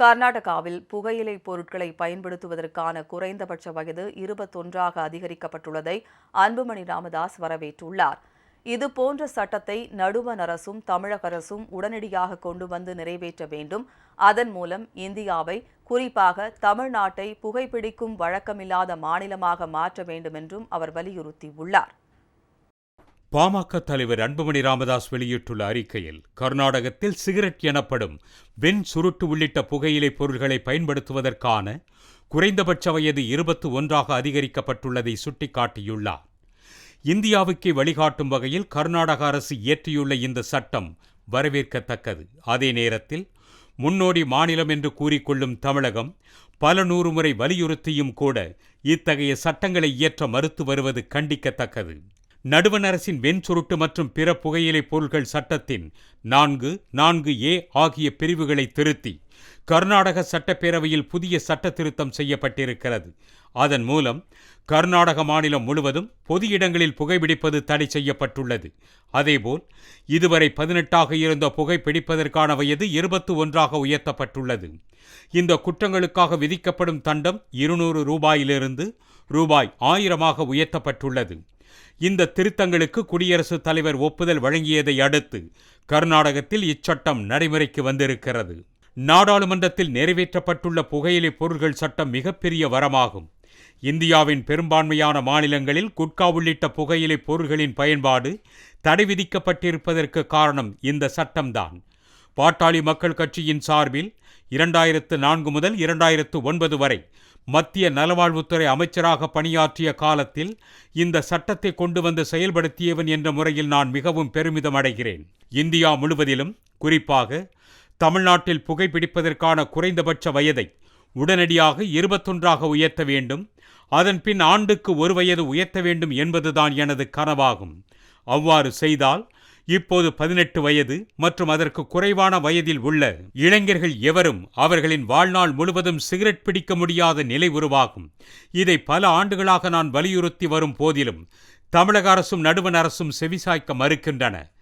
கர்நாடகாவில் புகையிலை பொருட்களை பயன்படுத்துவதற்கான குறைந்தபட்ச வயது இருபத்தொன்றாக அதிகரிக்கப்பட்டுள்ளதை அன்புமணி ராமதாஸ் வரவேற்றுள்ளார். இதுபோன்ற சட்டத்தை நடுவண் அரசும் தமிழக அரசும் உடனடியாக கொண்டு வந்து நிறைவேற்ற வேண்டும். அதன் மூலம் இந்தியாவை குறிப்பாக தமிழ்நாட்டை புகைப்பிடிக்கும் வழக்கமில்லாத மாநிலமாக மாற்ற வேண்டும் என்றும் அவர் வலியுறுத்தியுள்ளார். பாமக தலைவர் அன்புமணி ராமதாஸ் வெளியிட்டுள்ள அறிக்கையில் கர்நாடகத்தில் சிகரெட் எனப்படும் வெண் சுருட்டு உள்ளிட்ட புகையிலை பொருள்களை பயன்படுத்துவதற்கான குறைந்தபட்ச வயது இருபத்து ஒன்றாக அதிகரிக்கப்பட்டுள்ளதை சுட்டிக்காட்டியுள்ளார். இந்தியாவுக்கே வழிகாட்டும் வகையில் கர்நாடக அரசு இயற்றியுள்ள இந்த சட்டம் வரவேற்கத்தக்கது. அதே நேரத்தில் முன்னோடி மாநிலம் என்று கூறிக்கொள்ளும் தமிழகம் பல நூறு முறை வலியுறுத்தியும் கூட இத்தகைய சட்டங்களை இயற்ற மறுத்து வருவது கண்டிக்கத்தக்கது. நடுவண் அரசின் வெண்சுருட்டு மற்றும் பிற புகையிலை பொருட்கள் சட்டத்தின் நான்கு நான்கு ஏ ஆகிய பிரிவுகளை திருத்தி கர்நாடக சட்டப்பேரவையில் புதிய சட்ட திருத்தம் செய்யப்பட்டிருக்கிறது. அதன் மூலம் கர்நாடக மாநிலம் முழுவதும் பொது இடங்களில் புகைப்பிடிப்பது தடை செய்யப்பட்டுள்ளது. அதேபோல் இதுவரை பதினெட்டாக இருந்த புகைப்பிடிப்பதற்கான வயது இருபத்து ஒன்றாக உயர்த்தப்பட்டுள்ளது? இந்த குற்றங்களுக்காக விதிக்கப்படும் தண்டம் இருநூறு ரூபாயிலிருந்து ரூபாய் ஆயிரமாக உயர்த்தப்பட்டுள்ளது. இந்த திருத்தங்களுக்கு குடியரசுத் தலைவர் ஒப்புதல் வழங்கியதை அடுத்து கர்நாடகத்தில் இச்சட்டம் நடைமுறைக்கு வந்திருக்கிறது. நாடாளுமன்றத்தில் நிறைவேற்றப்பட்டுள்ள புகையிலை பொருட்கள் சட்டம் மிகப்பெரிய வரமாகும். இந்தியாவின் பெரும்பான்மையான மாநிலங்களில் குட்கா உள்ளிட்ட புகையிலை பொருள்களின் பயன்பாடு தடை விதிக்கப்பட்டிருப்பதற்கு காரணம் இந்த சட்டம்தான். பாட்டாளி மக்கள் கட்சியின் சார்பில் இரண்டாயிரத்து நான்கு முதல் இரண்டாயிரத்து ஒன்பது வரை மத்திய நலவாழ்வுத்துறை அமைச்சராக பணியாற்றிய காலத்தில் இந்த சட்டத்தை கொண்டு வந்து செயல்படுத்தியவன் என்ற முறையில் நான் மிகவும் பெருமிதம் அடைகிறேன். இந்தியா முழுவதிலும் குறிப்பாக தமிழ்நாட்டில் புகைப்பிடிப்பதற்கான குறைந்தபட்ச வயதை உடனடியாக இருபத்தொன்றாக உயர்த்த வேண்டும் அதன் பின் ஆண்டுக்கு ஒரு வயது உயர்த்த வேண்டும் என்பதுதான் எனது கனவாகும். அவ்வாறு செய்தால் இப்போது பதினெட்டு வயது மற்றும் அதற்கு குறைவான வயதில் உள்ள இளைஞர்கள் எவரும் அவர்களின் வாழ்நாள் முழுவதும் சிகரெட் பிடிக்க முடியாத நிலை உருவாகும். இதை பல ஆண்டுகளாக நான் வலியுறுத்தி வரும் போதிலும் தமிழக அரசும் நடுவண் அரசும் செவிசாய்க்க மறுக்கின்றன.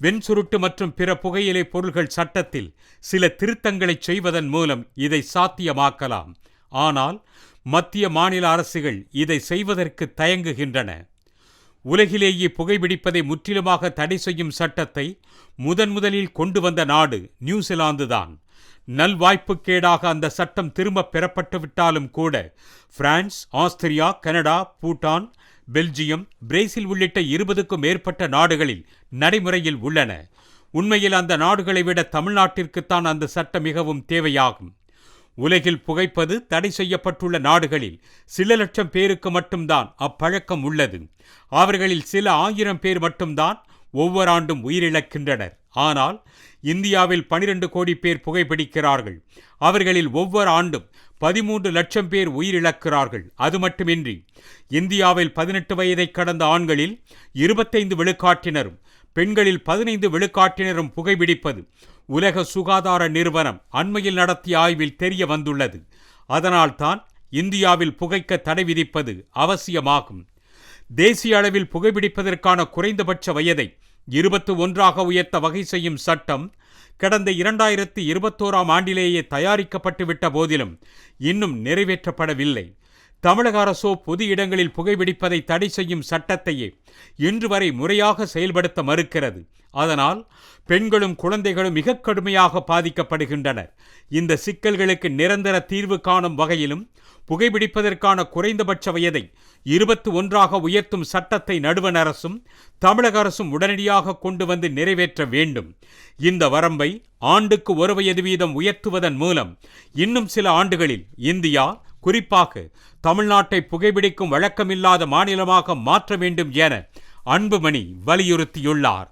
வெண்சுருட்டு மற்றும் பிற புகையிலை பொருள்கள் சட்டத்தில் சில திருத்தங்களை செய்வதன் மூலம் இதை சாத்தியமாக்கலாம். ஆனால் மத்திய மாநில அரசுகள் இதை செய்வதற்கு தயங்குகின்றன. உலகிலேயே புகைப்பிடிப்பதை முற்றிலுமாக தடை செய்யும் சட்டத்தை முதன் முதலில் கொண்டு வந்த நாடு நியூசிலாந்து தான். நல்வாய்ப்புக்கேடாக அந்த சட்டம் திரும்ப பெறப்பட்டுவிட்டாலும் கூட France Austria Canada Bhutan Belgium Brazil உள்ளிட்ட இருபதுக்கும் மேற்பட்ட நாடுகளில் நடைமுறையில் உள்ளன. உண்மையில் அந்த நாடுகளை விட தமிழ்நாட்டிற்குத்தான் அந்த சட்டம் மிகவும் தேவையாகும். உலகில் புகைப்பது தடை செய்யப்பட்டுள்ள நாடுகளில் சில லட்சம் பேருக்கு மட்டும்தான் அப்பழக்கம் உள்ளது. அவர்களில் சில ஆயிரம் பேர் மட்டும்தான் ஒவ்வொரு ஆண்டும் உயிரிழக்கின்றனர். ஆனால் இந்தியாவில் பனிரெண்டு கோடி பேர் புகைப்பிடிக்கிறார்கள் அவர்களில் ஒவ்வொரு ஆண்டும் பதிமூன்று லட்சம் பேர் உயிரிழக்கிறார்கள். அது மட்டுமின்றி இந்தியாவில் பதினெட்டு வயதை கடந்த ஆண்களில் இருபத்தைந்து விழுக்காட்டினரும் பெண்களில் பதினைந்து விழுக்காட்டினரும் புகைபிடிப்பது உலக சுகாதார நிறுவனம் அண்மையில் நடத்திய ஆய்வில் தெரிய வந்துள்ளது. அதனால்தான் இந்தியாவில் புகைக்க தடை விதிப்பது அவசியமாகும். தேசிய அளவில் புகைப்பிடிப்பதற்கான குறைந்தபட்ச வயதை இருபத்து ஒன்றாக உயர்த்த வகை செய்யும் சட்டம் கடந்த இரண்டாயிரத்து இருபத்தோராம் ஆண்டிலேயே தயாரிக்கப்பட்டுவிட்ட போதிலும் இன்னும் நிறைவேற்றப்படவில்லை. தமிழக அரசோ பொது இடங்களில் புகைபிடிப்பதை தடை செய்யும் சட்டத்தையே இன்று வரை முறையாக செயல்படுத்த மறுக்கிறது. அதனால் பெண்களும் குழந்தைகளும் மிக கடுமையாக பாதிக்கப்படுகின்றனர். இந்த சிக்கல்களுக்கு நிரந்தர தீர்வு காணும் வகையிலும் புகைபிடிப்பதற்கான குறைந்தபட்ச வயதை இருபத்தி ஒன்றாக உயர்த்தும் சட்டத்தை நடுவண் அரசும் தமிழக அரசும் உடனடியாக கொண்டு வந்து நிறைவேற்ற வேண்டும். இந்த வரம்பை ஆண்டுக்கு ஒரு வயது வீதம் உயர்த்துவதன் மூலம் இன்னும் சில ஆண்டுகளில் இந்தியா குறிப்பாக தமிழ்நாட்டை புகைபிடிக்கும் வழக்கமில்லாத மாநிலமாக மாற்ற வேண்டும் என அன்புமணி வலியுறுத்தியுள்ளார்.